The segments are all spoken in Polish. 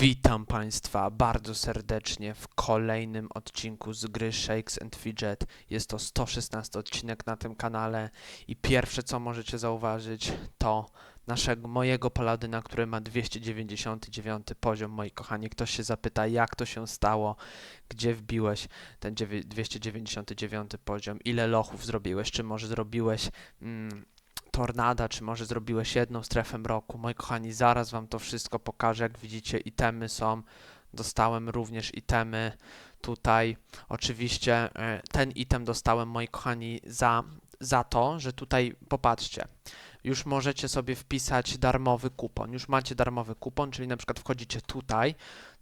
Witam Państwa bardzo serdecznie w kolejnym odcinku z gry Shakes and Fidget. Jest to 116 odcinek na tym kanale i pierwsze co możecie zauważyć to naszego, mojego paladyna, który ma 299 poziom. Moi kochani, ktoś się zapyta jak to się stało, gdzie wbiłeś ten dziewię- 299 poziom, ile lochów zrobiłeś, czy może zrobiłeś... Mm, tornada, czy może zrobiłeś jedną strefę mroku. Moi kochani, zaraz wam to wszystko pokażę. Jak widzicie, itemy są. Dostałem również itemy tutaj. Oczywiście e, ten item dostałem, moi kochani, za, za to, że tutaj popatrzcie. Już możecie sobie wpisać darmowy kupon. Już macie darmowy kupon, czyli na przykład wchodzicie tutaj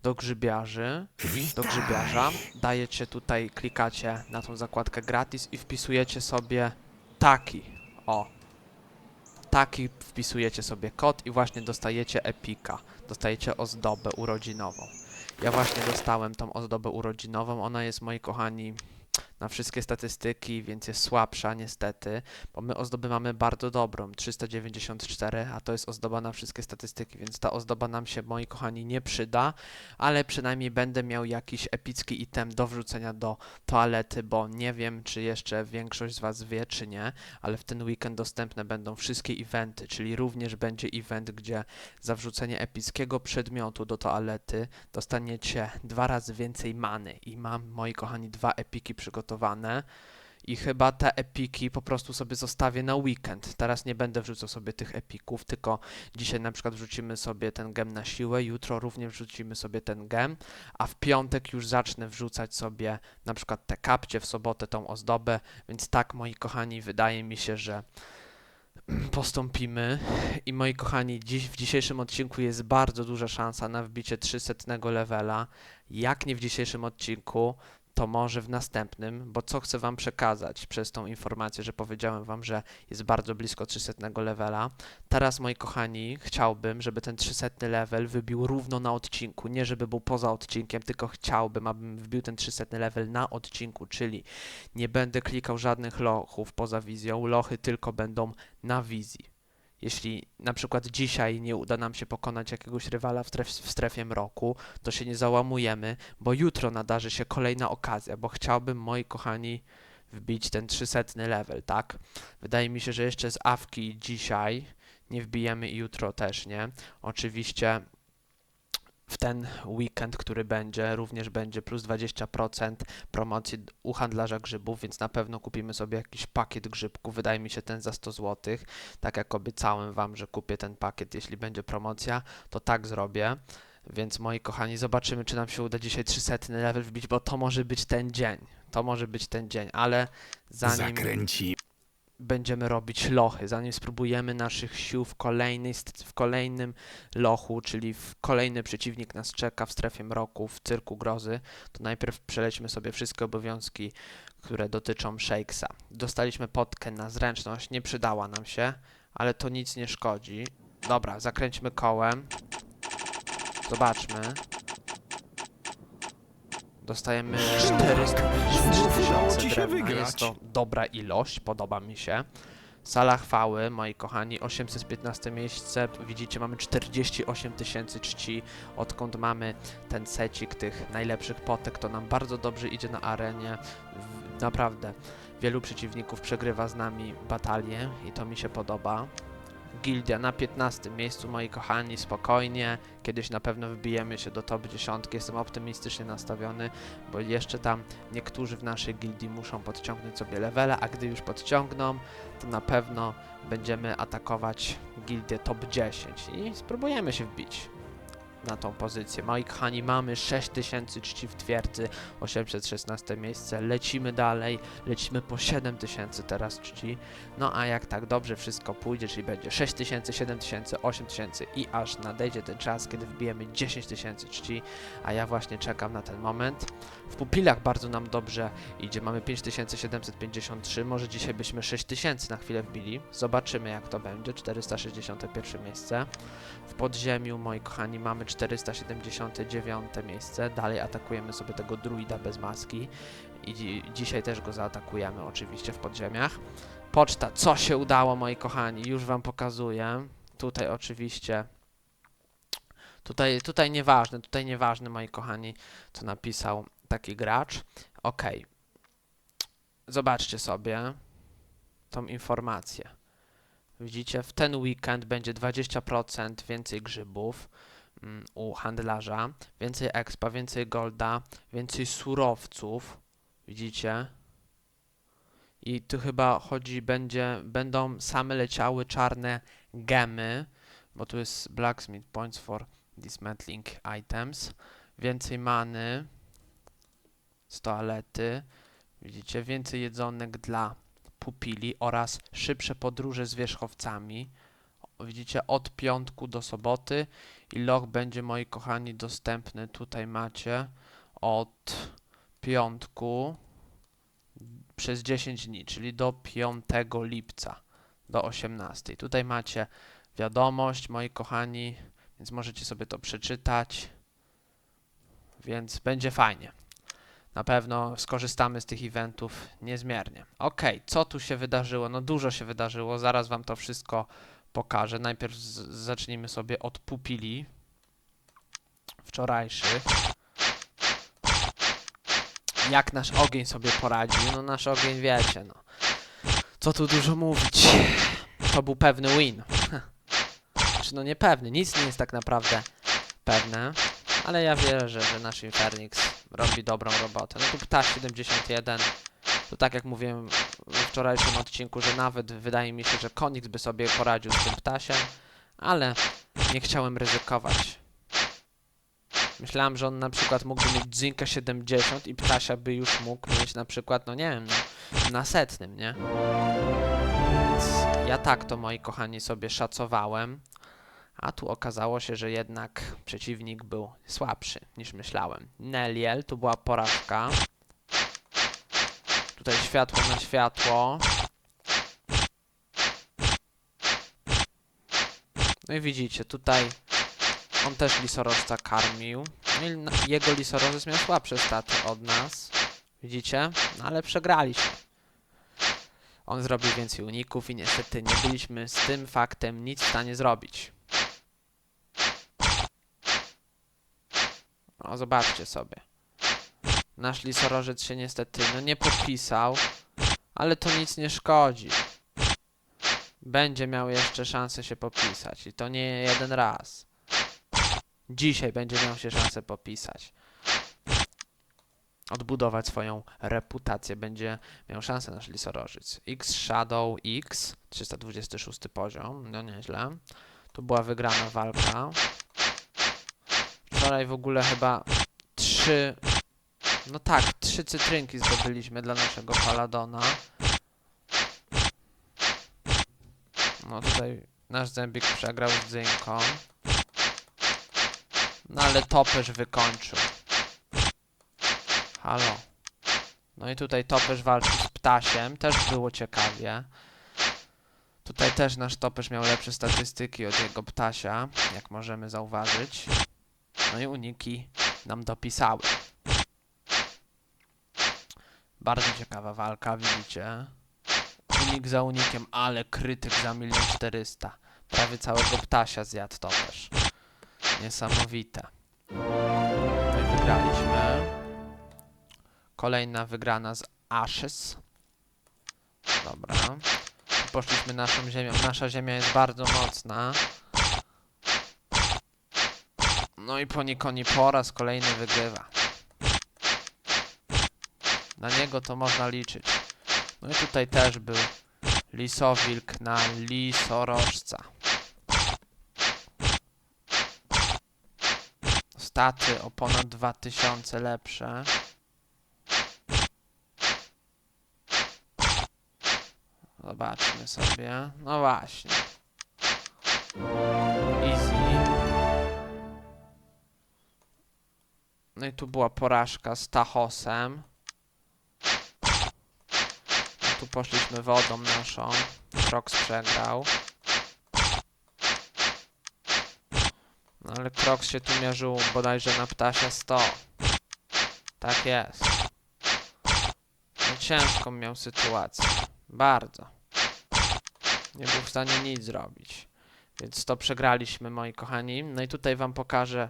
do grzybiarzy, do grzybiarza, dajecie tutaj, klikacie na tą zakładkę gratis i wpisujecie sobie taki. O, taki wpisujecie sobie kod i właśnie dostajecie epika, dostajecie ozdobę urodzinową. Ja właśnie dostałem tą ozdobę urodzinową, ona jest, moi kochani, na wszystkie statystyki, więc jest słabsza niestety, bo my ozdoby mamy bardzo dobrą, 394, a to jest ozdoba na wszystkie statystyki, więc ta ozdoba nam się, moi kochani, nie przyda, ale przynajmniej będę miał jakiś epicki item do wrzucenia do toalety, bo nie wiem, czy jeszcze większość z Was wie, czy nie, ale w ten weekend dostępne będą wszystkie eventy, czyli również będzie event, gdzie za wrzucenie epickiego przedmiotu do toalety dostaniecie dwa razy więcej many i mam, moi kochani, dwa epiki przygotowane i chyba te epiki po prostu sobie zostawię na weekend. Teraz nie będę wrzucał sobie tych epików, tylko dzisiaj na przykład wrzucimy sobie ten gem na siłę, jutro również wrzucimy sobie ten gem, a w piątek już zacznę wrzucać sobie na przykład te kapcie, w sobotę tą ozdobę, więc tak, moi kochani, wydaje mi się, że postąpimy. I moi kochani, dziś, w dzisiejszym odcinku jest bardzo duża szansa na wbicie 300 levela. Jak nie w dzisiejszym odcinku, to może w następnym, bo co chcę Wam przekazać przez tą informację, że powiedziałem Wam, że jest bardzo blisko 300 levela. Teraz, moi kochani, chciałbym, żeby ten 300 level wybił równo na odcinku. Nie żeby był poza odcinkiem, tylko chciałbym, abym wbił ten 300 level na odcinku, czyli nie będę klikał żadnych lochów poza wizją. Lochy tylko będą na wizji. Jeśli na przykład dzisiaj nie uda nam się pokonać jakiegoś rywala w, stref w strefie mroku, to się nie załamujemy, bo jutro nadarzy się kolejna okazja, bo chciałbym, moi kochani, wbić ten 300 level, tak? Wydaje mi się, że jeszcze z awki dzisiaj nie wbijemy i jutro też nie. Oczywiście w ten weekend, który będzie, również będzie plus 20% promocji u handlarza grzybów, więc na pewno kupimy sobie jakiś pakiet grzybków. Wydaje mi się ten za 100 zł. Tak jak obiecałem Wam, że kupię ten pakiet, jeśli będzie promocja, to tak zrobię. Więc moi kochani, zobaczymy, czy nam się uda dzisiaj 300 level wbić, bo to może być ten dzień. To może być ten dzień, ale zanim Zakręci. Będziemy robić lochy, zanim spróbujemy naszych sił w, kolejnej, w kolejnym lochu, czyli w kolejny przeciwnik nas czeka w strefie mroku, w cyrku grozy, to najpierw przelećmy sobie wszystkie obowiązki, które dotyczą Shakesa. Dostaliśmy potkę na zręczność, nie przydała nam się, ale to nic nie szkodzi. Dobra, zakręćmy kołem. Zobaczmy. Dostajemy 453 tysiące ci się drewna. Jest to dobra ilość, podoba mi się. Sala chwały, moi kochani, 815 miejsce. Widzicie, mamy 48 tysięcy czci. Odkąd mamy ten secik tych najlepszych potek, to nam bardzo dobrze idzie na arenie. Naprawdę, wielu przeciwników przegrywa z nami batalię i to mi się podoba. Gildia na 15 miejscu, moi kochani, spokojnie. Kiedyś na pewno wbijemy się do top 10. Jestem optymistycznie nastawiony, bo jeszcze tam niektórzy w naszej gildii muszą podciągnąć sobie levele, a gdy już podciągną, to na pewno będziemy atakować gildię top 10 i spróbujemy się wbić na tą pozycję. Moi kochani, mamy 6000 czci w twierdzy, 816 miejsce, lecimy dalej, lecimy po 7000 teraz czci, no a jak tak dobrze wszystko pójdzie, czyli będzie 6000, 7000, 8000 i aż nadejdzie ten czas, kiedy wbijemy 10 tysięcy czci, a ja właśnie czekam na ten moment. W pupilach bardzo nam dobrze idzie, mamy 5753, może dzisiaj byśmy 6000 na chwilę wbili, zobaczymy jak to będzie, 461 miejsce. W podziemiu, moi kochani, mamy 479 miejsce, dalej atakujemy sobie tego druida bez maski i dzi dzisiaj też go zaatakujemy oczywiście w podziemiach. Poczta, co się udało, moi kochani, już wam pokazuję. Tutaj oczywiście Tutaj, tutaj nieważne, tutaj nieważne, moi kochani, co napisał taki gracz. Okej. Zobaczcie sobie tą informację. Widzicie, w ten weekend będzie 20% więcej grzybów u handlarza, więcej expa, więcej golda, więcej surowców. Widzicie? I tu chyba chodzi, będzie, będą same leciały czarne gemy, bo tu jest blacksmith points for dismantling items. Więcej many z toalety. Widzicie, więcej jedzonek dla pupili oraz szybsze podróże z wierzchowcami. Widzicie, od piątku do soboty i log będzie, moi kochani, dostępny. Tutaj macie od piątku przez 10 dni, czyli do 5 lipca do 18. Tutaj macie wiadomość, moi kochani, więc możecie sobie to przeczytać. Więc będzie fajnie. Na pewno skorzystamy z tych eventów niezmiernie. Ok, co tu się wydarzyło? No dużo się wydarzyło, zaraz wam to wszystko pokażę. Najpierw zacznijmy sobie od pupili wczorajszych. Jak nasz ogień sobie poradził? No nasz ogień wiecie, no. Co tu dużo mówić? To był pewny win. Czy no niepewny, nic nie jest tak naprawdę pewne. Ale ja wierzę, że nasz Infernix robi dobrą robotę. No tu ptak 71. To tak jak mówiłem w wczorajszym odcinku, że nawet wydaje mi się, że Konix by sobie poradził z tym ptasiem, ale nie chciałem ryzykować. Myślałem, że on na przykład mógłby mieć Zinka 70 i ptasia by już mógł mieć na przykład, no nie wiem, no, na setnym, nie? Więc ja tak to, moi kochani, sobie szacowałem. A tu okazało się, że jednak przeciwnik był słabszy niż myślałem. Neliel, tu była porażka. Tutaj światło na światło. No i widzicie, tutaj on też lisorożca karmił. No jego lisorożec miał słabsze staty od nas. Widzicie? No ale przegraliśmy. On zrobił więcej uników i niestety nie byliśmy z tym faktem nic w stanie zrobić. O, zobaczcie sobie. Nasz lisorożec się niestety no nie podpisał, ale to nic nie szkodzi. Będzie miał jeszcze szansę się popisać i to nie jeden raz. Dzisiaj będzie miał się szansę popisać. Odbudować swoją reputację. Będzie miał szansę nasz lisorożec. X Shadow X, 326 poziom, no nieźle. Tu była wygrana walka. Wczoraj w ogóle chyba trzy. No tak, trzy cytrynki zdobyliśmy dla naszego paladona. No tutaj nasz zębik przegrał z dzynką. No ale topesz wykończył. Halo. No i tutaj topesz walczył z ptasiem, też było ciekawie. Tutaj też nasz topesz miał lepsze statystyki od jego ptasia, jak możemy zauważyć. No i uniki nam dopisały. Bardzo ciekawa walka, widzicie? Unik za unikiem, ale krytyk za 1 400 Prawie całego ptasia zjadł topesz. Niesamowite. No wygraliśmy. Kolejna wygrana z Ashes. Dobra. Poszliśmy naszą ziemią. Nasza ziemia jest bardzo mocna. No i Ponikoni po raz kolejny wygrywa. Na niego to można liczyć. No i tutaj też był Lisowilk na Lisorożca. Staty o ponad 2000 lepsze. Zobaczmy sobie. No właśnie. Easy. No i tu była porażka z Tachosem. Tu poszliśmy wodą naszą. Crocs przegrał. No ale Crocs się tu mierzył bodajże na ptasia 100. Tak jest. No ciężką miał sytuację. Bardzo. Nie był w stanie nic zrobić. Więc to przegraliśmy, moi kochani. No i tutaj wam pokażę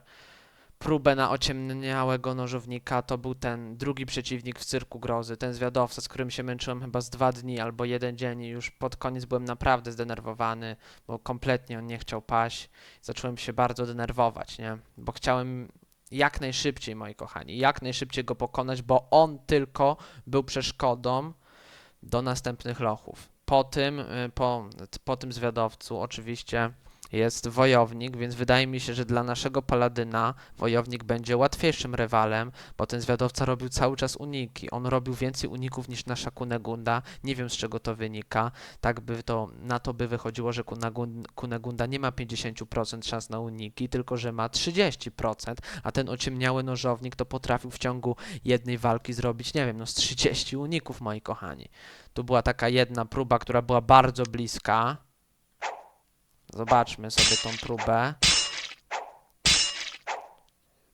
próbę na ociemniałego nożownika. To był ten drugi przeciwnik w Cyrku Grozy, ten zwiadowca, z którym się męczyłem chyba z dwa dni albo jeden dzień i już pod koniec byłem naprawdę zdenerwowany, bo kompletnie on nie chciał paść. Zacząłem się bardzo denerwować, nie? Bo chciałem jak najszybciej, moi kochani, jak najszybciej go pokonać, bo on tylko był przeszkodą do następnych lochów. Po tym, y, po, po tym zwiadowcu oczywiście jest wojownik, więc wydaje mi się, że dla naszego paladyna wojownik będzie łatwiejszym rywalem, bo ten zwiadowca robił cały czas uniki. On robił więcej uników niż nasza Kunegunda. Nie wiem z czego to wynika. Tak by to, na to by wychodziło, że Kunegunda nie ma 50% szans na uniki, tylko że ma 30%, a ten ociemniały nożownik to potrafił w ciągu jednej walki zrobić, nie wiem, no z 30 uników, moi kochani. Tu była taka jedna próba, która była bardzo bliska. Zobaczmy sobie tą próbę.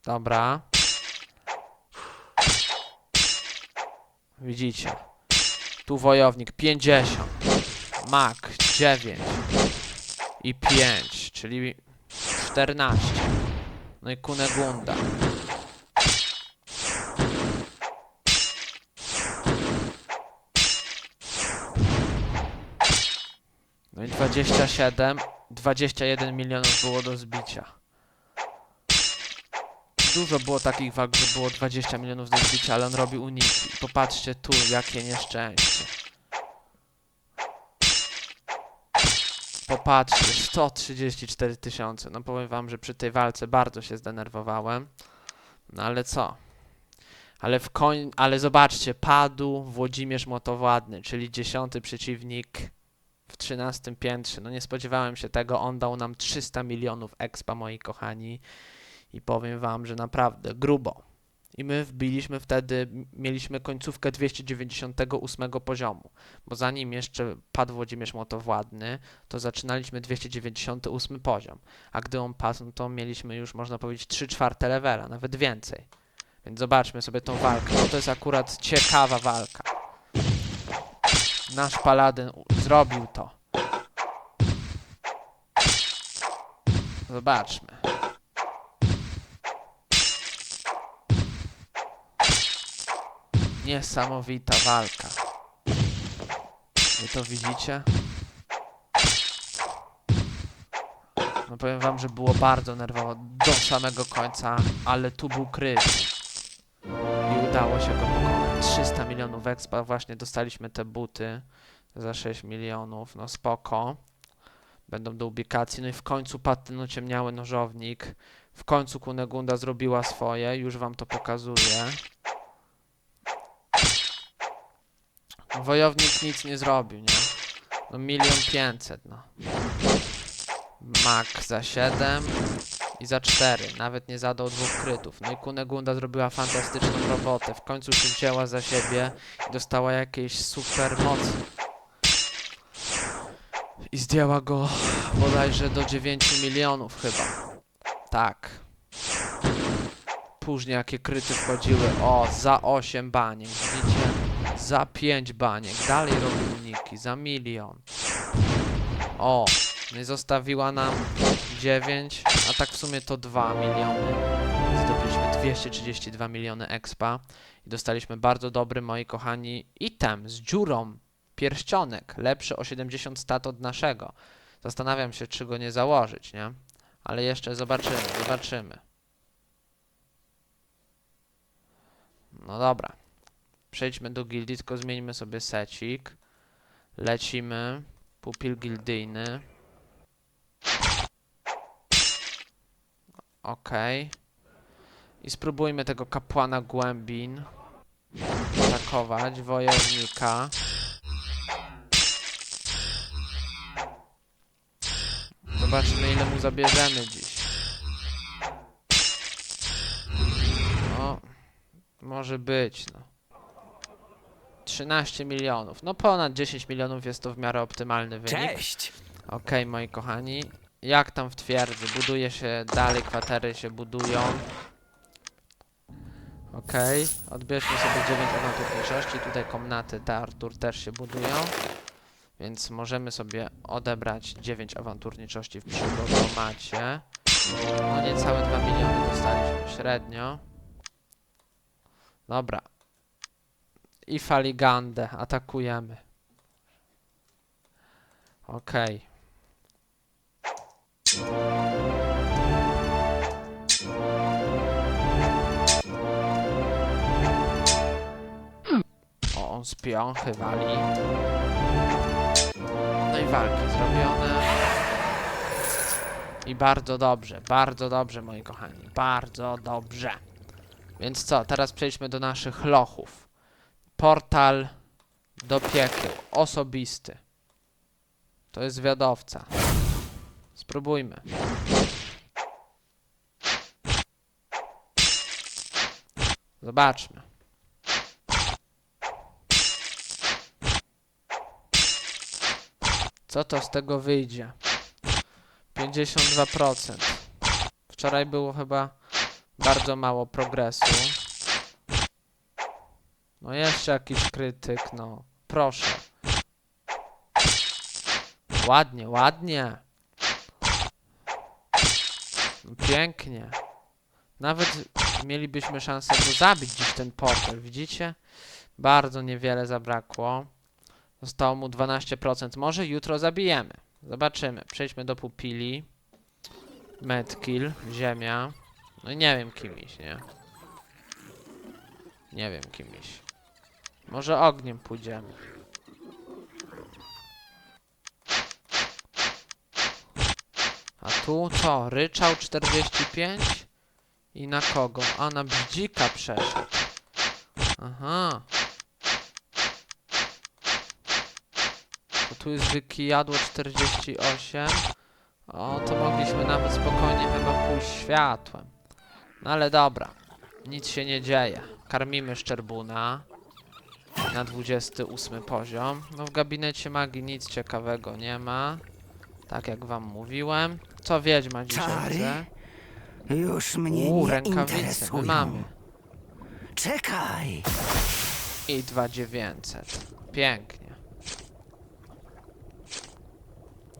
Dobra. Widzicie. Tu wojownik 50. Mak 9. I 5, czyli 14. No i Kunegunda. No i 27, 21 milionów było do zbicia. Dużo było takich walk, że było 20 milionów do zbicia, ale on robi uniki. Popatrzcie tu, jakie nieszczęście. Popatrzcie, 134 tysiące. No powiem wam, że przy tej walce bardzo się zdenerwowałem. No ale co? Ale w koń... Ale zobaczcie, padł Włodzimierz Motowładny, czyli dziesiąty przeciwnik w 13 piętrze. No nie spodziewałem się tego. On dał nam 300 milionów expa, moi kochani. I powiem wam, że naprawdę grubo. I my wbiliśmy wtedy, mieliśmy końcówkę 298 poziomu. Bo zanim jeszcze padł Włodzimierz Motowładny, to zaczynaliśmy 298 poziom. A gdy on padł, no to mieliśmy już, można powiedzieć, 3 czwarte levela, nawet więcej. Więc zobaczmy sobie tą walkę. No to jest akurat ciekawa walka. Nasz paladyn zrobił to. Zobaczmy. Niesamowita walka. Wy to widzicie? No powiem wam, że było bardzo nerwowo do samego końca, ale tu był kryt. Udało się go pokonać. 300 milionów expa, właśnie dostaliśmy te buty za 6 milionów, no spoko. Będą do ubikacji. No i w końcu padł ten ociemniały nożownik. W końcu Kunegunda zrobiła swoje, już wam to pokazuję. Wojownik nic nie zrobił, nie? No milion pięćset, no. Mak za 7 i za 4. Nawet nie zadał dwóch krytów. No i Kunegunda zrobiła fantastyczną robotę. W końcu się wzięła za siebie i dostała jakieś super mocy. I zdjęła go bodajże do 9 milionów chyba. Tak. Później jakie kryty wchodziły. O, za 8 baniek. Widzicie? Za 5 baniek. Dalej robi uniki. Za milion. O, no zostawiła nam 9, a tak w sumie to 2 miliony. Zdobyliśmy 232 miliony expa i dostaliśmy bardzo dobry, moi kochani, item z dziurą. Pierścionek, lepszy o 70 stat od naszego. Zastanawiam się, czy go nie założyć, nie? Ale jeszcze zobaczymy, zobaczymy. No dobra. Przejdźmy do gildii, tylko zmieńmy sobie secik. Lecimy. Pupil gildyjny. Okej. I spróbujmy tego kapłana głębin atakować, wojownika. Zobaczmy ile mu zabierzemy dziś. No, może być, no. 13 milionów. No ponad 10 milionów jest to w miarę optymalny wynik. Cześć! Okej, moi kochani. Jak tam w twierdzy? Buduje się dalej, kwatery się budują. Okej, odbierzmy sobie 9 elementów mniejszości. Tutaj komnaty te Artur też się budują. Więc możemy sobie odebrać 9 awanturniczości w przygodomacie. No niecałe 2 miliony dostaliśmy średnio. Dobra. I Faligandę atakujemy. Okej. O, on z piąchy wali. No i walki zrobione. I bardzo dobrze, bardzo dobrze, moi kochani. Bardzo dobrze. Więc co, teraz przejdźmy do naszych lochów. Portal do piekieł. Osobisty. To jest zwiadowca. Spróbujmy. Zobaczmy. Co to z tego wyjdzie? 52%. Wczoraj było chyba bardzo mało progresu. No jeszcze jakiś krytyk, no. Proszę. Ładnie, ładnie. Pięknie. Nawet mielibyśmy szansę go zabić dziś ten portal, widzicie? Bardzo niewiele zabrakło. Zostało mu 12%. Może jutro zabijemy. Zobaczymy. Przejdźmy do pupili. Medkill, ziemia. No nie wiem kimś, nie? Nie wiem kimś. Może ogniem pójdziemy. A tu co? Ryczał 45? I na kogo? A na bździka przeszedł. Aha. Tu jest wykijadło 48. O, to mogliśmy nawet spokojnie chyba pójść światłem. No ale dobra. Nic się nie dzieje. Karmimy szczerbuna. Na 28 poziom. No w gabinecie magii nic ciekawego nie ma. Tak jak wam mówiłem. Co wiedźma dzisiaj Czary? chce? Już mnie Uuu, nie rękawice. My interesują. mamy. Czekaj! I 2900. Pięknie.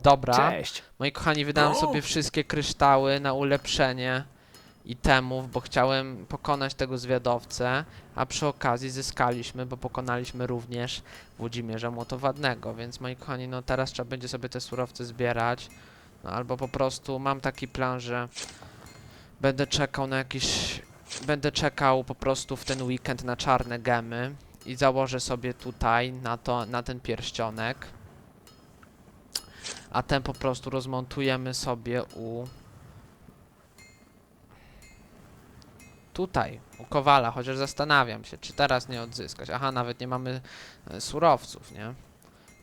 Dobra. Cześć. Moi kochani, wydałem O! sobie wszystkie kryształy na ulepszenie itemów, bo chciałem pokonać tego zwiadowcę, a przy okazji zyskaliśmy, bo pokonaliśmy również Włodzimierza Młotowadnego, więc moi kochani, no teraz trzeba będzie sobie te surowce zbierać, no albo po prostu mam taki plan, że będę czekał na jakiś... będę czekał po prostu w ten weekend na czarne gemy i założę sobie tutaj na to, na ten pierścionek. A ten po prostu rozmontujemy sobie u tutaj, u Kowala, chociaż zastanawiam się, czy teraz nie odzyskać. Aha, nawet nie mamy e, surowców, nie?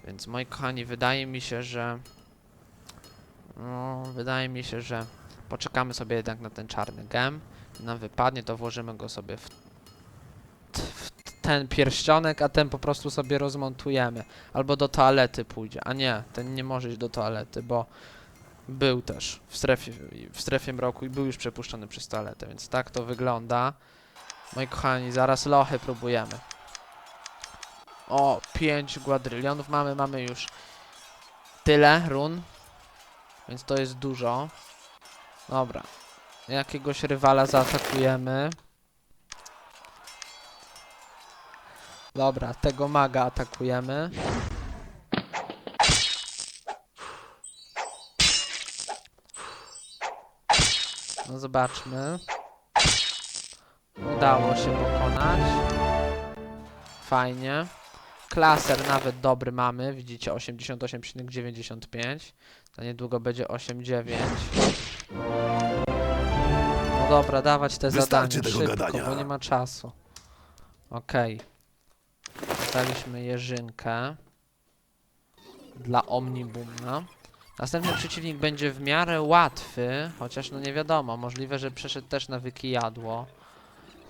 Więc moi kochani, wydaje mi się, że no, wydaje mi się, że poczekamy sobie jednak na ten czarny gem. Nam wypadnie, to włożymy go sobie w, w ten pierścionek, a ten po prostu sobie rozmontujemy. Albo do toalety pójdzie. A nie, ten nie może iść do toalety, bo był też w strefie, w strefie mroku i był już przepuszczony przez toaletę, więc tak to wygląda. Moi kochani, zaraz lochy próbujemy. O, 5 gładrylionów mamy, mamy już tyle run, więc to jest dużo. Dobra, jakiegoś rywala zaatakujemy. Dobra, tego maga atakujemy. No zobaczmy. Udało się pokonać. Fajnie. Klaser nawet dobry mamy. Widzicie 88,95. Za niedługo będzie 8,9. No dobra, dawać te Wystarczy zadania tego szybko, gadania. bo nie ma czasu. Okej. Dostaliśmy jeżynkę. Dla Omnibumna. Następny przeciwnik będzie w miarę łatwy, chociaż no nie wiadomo, możliwe, że przeszedł też na wykijadło.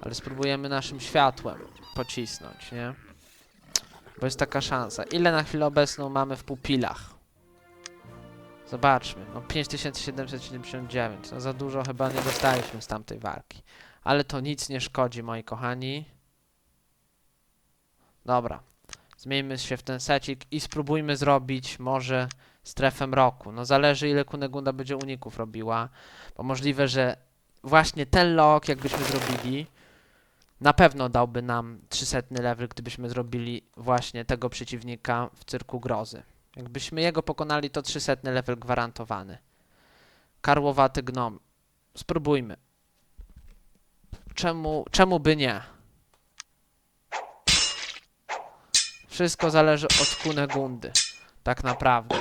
Ale spróbujemy naszym światłem pocisnąć, nie? Bo jest taka szansa. Ile na chwilę obecną mamy w pupilach? Zobaczmy. No 5779. No za dużo chyba nie dostaliśmy z tamtej walki. Ale to nic nie szkodzi, moi kochani. Dobra. Zmieńmy się w ten secik i spróbujmy zrobić może strefę mroku. No zależy ile Kunegunda będzie uników robiła, bo możliwe, że właśnie ten lok jakbyśmy zrobili, na pewno dałby nam 300 level, gdybyśmy zrobili właśnie tego przeciwnika w cyrku grozy. Jakbyśmy jego pokonali, to 300 level gwarantowany. Karłowaty gnom. Spróbujmy. Czemu, czemu by nie? Wszystko zależy od Kunegundy. Tak naprawdę.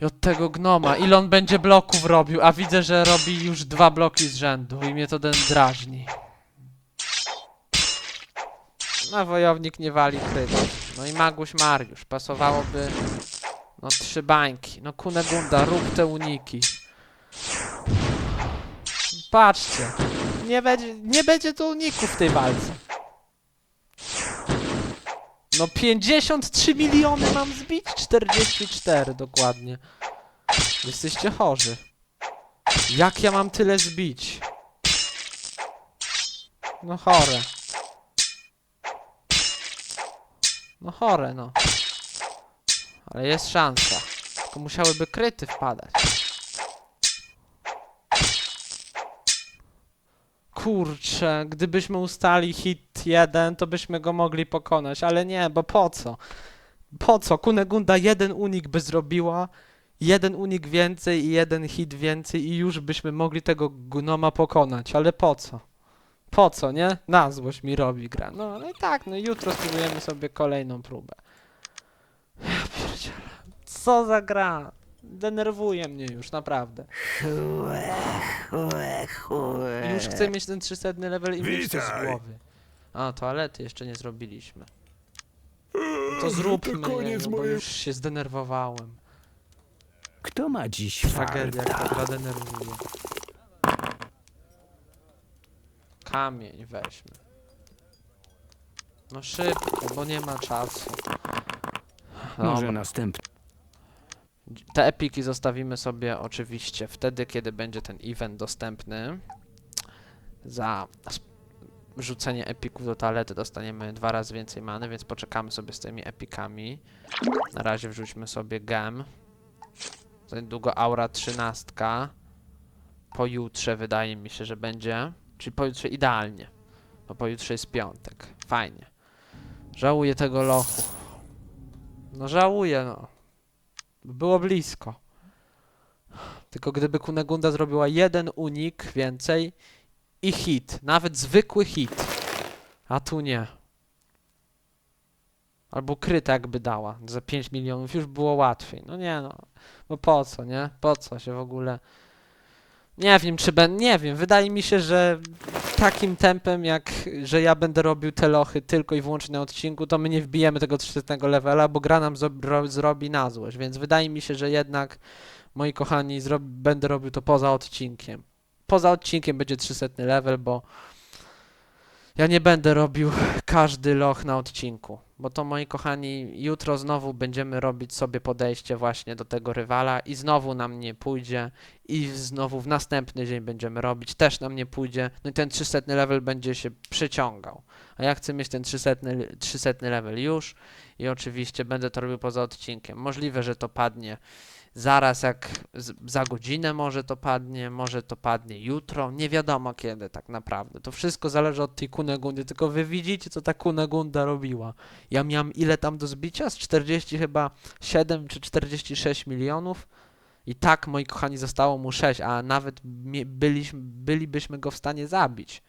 I od tego gnoma. Ile on będzie bloków robił? A widzę, że robi już dwa bloki z rzędu i mnie to ten drażni. No, wojownik nie wali krytów. No i Maguś Mariusz. Pasowałoby... No, trzy bańki. No, Kunegunda, rób te uniki. Patrzcie. Nie będzie, nie będzie tu uników w tej walce. No 53 miliony mam zbić? 44 dokładnie. Jesteście chorzy. Jak ja mam tyle zbić? No chore. No chore, no. Ale jest szansa. Tylko musiałyby kryty wpadać. Kurczę, gdybyśmy ustali hit jeden, to byśmy go mogli pokonać, ale nie, bo po co? Po co? Kunegunda jeden unik by zrobiła, jeden unik więcej i jeden hit więcej i już byśmy mogli tego gnoma pokonać, ale po co? Po co, nie? Na złość mi robi gra. No ale tak, no jutro spróbujemy sobie kolejną próbę. Ja pierdzielę. Co za gra? Denerwuje mnie już, naprawdę. Chłe, chłe, chłe. Już chcę mieć ten 300 level i mieć to z Witaj. głowy. A, toalety jeszcze nie zrobiliśmy. No to zróbmy to koniec je, no, bo mojej- już się zdenerwowałem. Kto ma dziś Tragedia, farta? która denerwuje. Kamień weźmy. No szybko, bo nie ma czasu. Może Dobra. następny. Te epiki zostawimy sobie oczywiście wtedy, kiedy będzie ten event dostępny. Za rzucenie epików do toalety dostaniemy dwa razy więcej many, więc poczekamy sobie z tymi epikami. Na razie wrzućmy sobie gem. Za niedługo aura 13. Pojutrze wydaje mi się, że będzie. Czyli pojutrze idealnie. Bo pojutrze jest piątek. Fajnie. Żałuję tego lochu. No żałuję, no. Było blisko. Tylko gdyby Kunegunda zrobiła jeden unik więcej i hit, nawet zwykły hit. A tu nie. Albo kryta jakby dała za 5 milionów, już było łatwiej. No nie no, bo po co, nie? Po co się w ogóle... Nie wiem, czy będę, nie wiem, wydaje mi się, że takim tempem, jak że ja będę robił te lochy tylko i wyłącznie na odcinku, to my nie wbijemy tego 300 levela, bo gra nam zro- zrobi na złość, więc wydaje mi się, że jednak, moi kochani, będę robił to poza odcinkiem. Poza odcinkiem będzie 300 level, bo ja nie będę robił każdy loch na odcinku, bo to, moi kochani, jutro znowu będziemy robić sobie podejście właśnie do tego rywala i znowu nam nie pójdzie i znowu w następny dzień będziemy robić, też nam nie pójdzie, no i ten 300 level będzie się przyciągał. A ja chcę mieć ten 300, le- 300 level już i oczywiście będę to robił poza odcinkiem. Możliwe, że to padnie zaraz jak za godzinę może to padnie, może to padnie jutro, nie wiadomo kiedy tak naprawdę. To wszystko zależy od tej Kunegundy, tylko wy widzicie co ta Kunegunda robiła. Ja miałem ile tam do zbicia? Z 40 chyba 7 czy 46 milionów. I tak, moi kochani, zostało mu 6, a nawet byliśmy, bylibyśmy go w stanie zabić.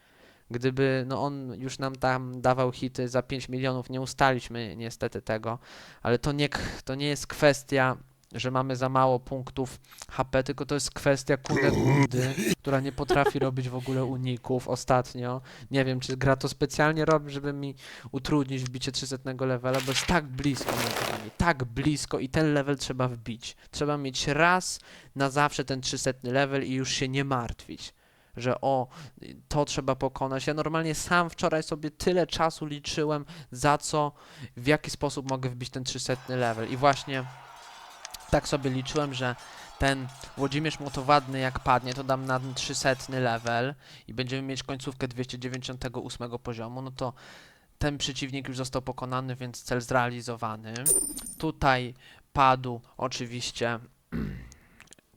Gdyby no on już nam tam dawał hity za 5 milionów, nie ustaliśmy niestety tego, ale to nie, to nie jest kwestia, że mamy za mało punktów HP, tylko to jest kwestia Kunegundy, która nie potrafi robić w ogóle uników ostatnio. Nie wiem, czy gra to specjalnie robi, żeby mi utrudnić wbicie 300 levela, bo jest tak blisko, moi kochani, tak blisko i ten level trzeba wbić. Trzeba mieć raz na zawsze ten 300 level i już się nie martwić, że o, to trzeba pokonać. Ja normalnie sam wczoraj sobie tyle czasu liczyłem, za co, w jaki sposób mogę wbić ten 300 level i właśnie tak sobie liczyłem, że ten Włodzimierz Motowadny jak padnie, to dam na ten 300 level i będziemy mieć końcówkę 298 poziomu, no to ten przeciwnik już został pokonany, więc cel zrealizowany. Tutaj padł oczywiście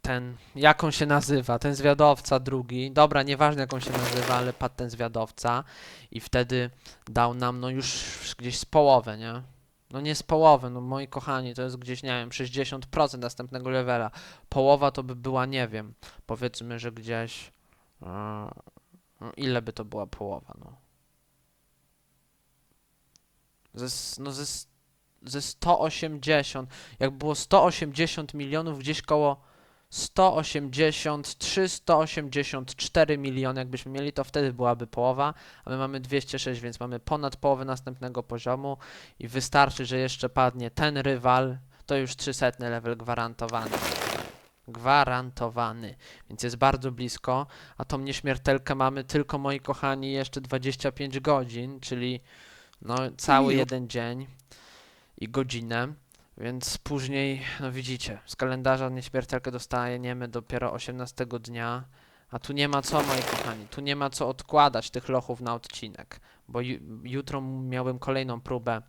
ten, jak on się nazywa, ten zwiadowca drugi. Dobra, nieważne jak on się nazywa, ale padł ten zwiadowca i wtedy dał nam no już gdzieś z połowę, nie? No nie z połowy, no moi kochani, to jest gdzieś, nie wiem, 60% następnego levela. Połowa to by była, nie wiem, powiedzmy, że gdzieś... no ile by to była połowa, no? Ze, no ze, ze 180, jak było 180 milionów, gdzieś koło 183, 184 miliony, jakbyśmy mieli, to wtedy byłaby połowa, a my mamy 206, więc mamy ponad połowę następnego poziomu i wystarczy, że jeszcze padnie ten rywal, to już 300 level gwarantowany. Gwarantowany, więc jest bardzo blisko, a tą nieśmiertelkę mamy tylko, moi kochani, jeszcze 25 godzin, czyli no cały jeden dzień i godzinę. Więc później, no widzicie, z kalendarza nieśmiertelkę dostajemy dopiero 18 dnia. A tu nie ma co, moi kochani, tu nie ma co odkładać tych lochów na odcinek, bo ju jutro miałem kolejną próbę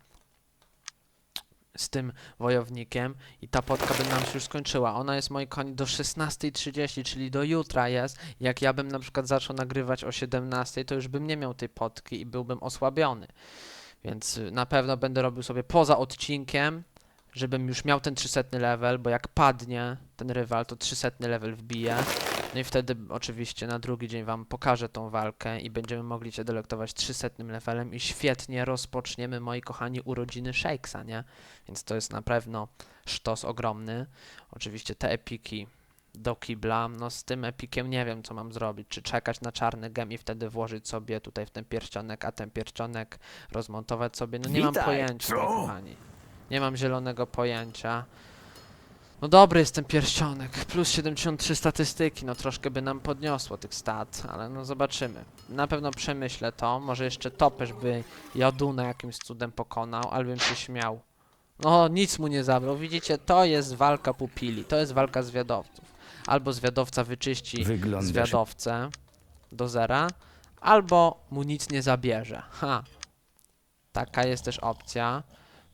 z tym wojownikiem i ta podka by nam się już skończyła. Ona jest, moi kochani, do 16.30, czyli do jutra jest. Jak ja bym na przykład zaczął nagrywać o 17.00, to już bym nie miał tej podki i byłbym osłabiony. Więc y, na pewno będę robił sobie poza odcinkiem, żebym już miał ten 300 level, bo jak padnie ten rywal, to 300 level wbije. No i wtedy oczywiście na drugi dzień wam pokażę tą walkę i będziemy mogli się delektować 300 levelem i świetnie rozpoczniemy, moi kochani, urodziny Shakesa, nie? Więc to jest na pewno sztos ogromny. Oczywiście te epiki do kibla, no z tym epikiem nie wiem co mam zrobić, czy czekać na czarny gem i wtedy włożyć sobie tutaj w ten pierścionek, a ten pierścionek rozmontować sobie, no nie mam Witaj. pojęcia, moi Co? kochani. Nie mam zielonego pojęcia. No dobry jest ten pierścionek, plus 73 statystyki, no troszkę by nam podniosło tych stat, ale no zobaczymy. Na pewno przemyślę to, może jeszcze Topesz by Jaduna jakimś cudem pokonał, ale bym się śmiał. No nic mu nie zabrał, widzicie, to jest walka pupili, to jest walka zwiadowców. Albo zwiadowca wyczyści Wyglądasz zwiadowcę do zera, albo mu nic nie zabierze. Ha. Taka jest też opcja.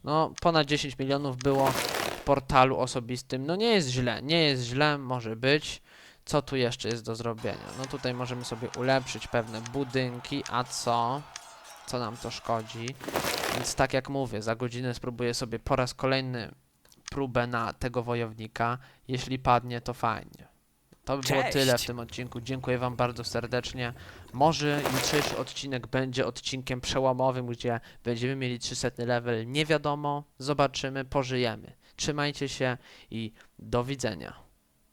No, ponad 10 milionów było w portalu osobistym. No nie jest źle, nie jest źle, może być. Co tu jeszcze jest do zrobienia? No tutaj możemy sobie ulepszyć pewne budynki, a co? Co nam to szkodzi? Więc tak jak mówię, za godzinę spróbuję sobie po raz kolejny próbę na tego wojownika. Jeśli padnie, to fajnie. To by było tyle w tym odcinku. Dziękuję Wam bardzo serdecznie. Może jutrzejszy odcinek będzie odcinkiem przełomowym, gdzie będziemy mieli 300 level. Nie wiadomo, zobaczymy, pożyjemy. Trzymajcie się i do widzenia.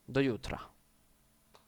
Do jutra.